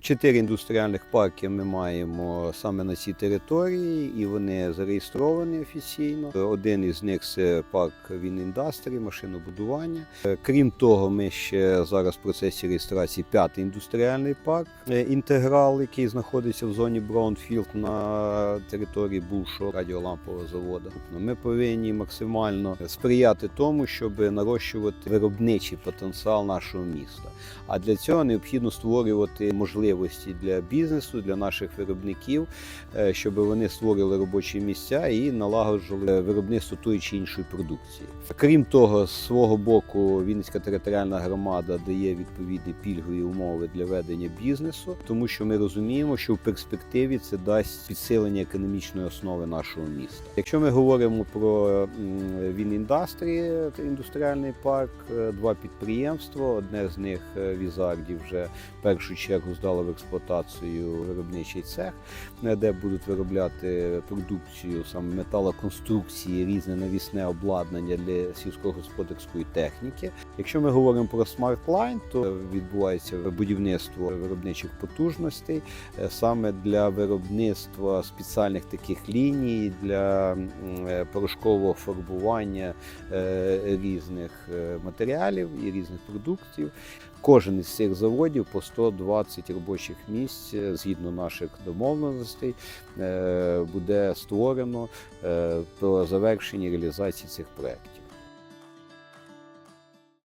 Чотири індустріальних парки ми маємо саме на цій території, і вони зареєстровані офіційно. Один із них це парк Він індастрі, машинобудування. Крім того, ми ще зараз в процесі реєстрації п'ятий індустріальний парк інтеграл, який знаходиться в зоні Браунфілд на території бувшого радіолампового заводу. Ми повинні максимально сприяти тому, щоб нарощувати виробничий потенціал нашого міста. А для цього необхідно створювати можливості для бізнесу, для наших виробників, е, щоб вони створили робочі місця і налагоджували виробництво тої чи іншої продукції. Крім того, з свого боку, Вінницька територіальна громада дає відповідні пільгові умови для ведення бізнесу, тому що ми розуміємо, що в перспективі це дасть підсилення економічної основи нашого міста. Якщо ми говоримо про Він індастрі, індустріальний парк, е, два підприємства. Одне з них е, Візарді вже в першу чергу здало в експлуатацію виробничий цех, е, де будуть виробляти продукцію саме металоконструкції, різне навісне обладнання для сільськогосподарської техніки. Якщо ми говоримо про Line, то відбувається будівництво виробничих потужностей е, саме для виробництва спеціальних таких ліній для е, порошкового фарбування різних матеріалів і різних продуктів. Кожен із цих заводів по 120 робочих місць е, згідно наших домовленостей е, буде створено е, по завершенні реалізації цих проєктів.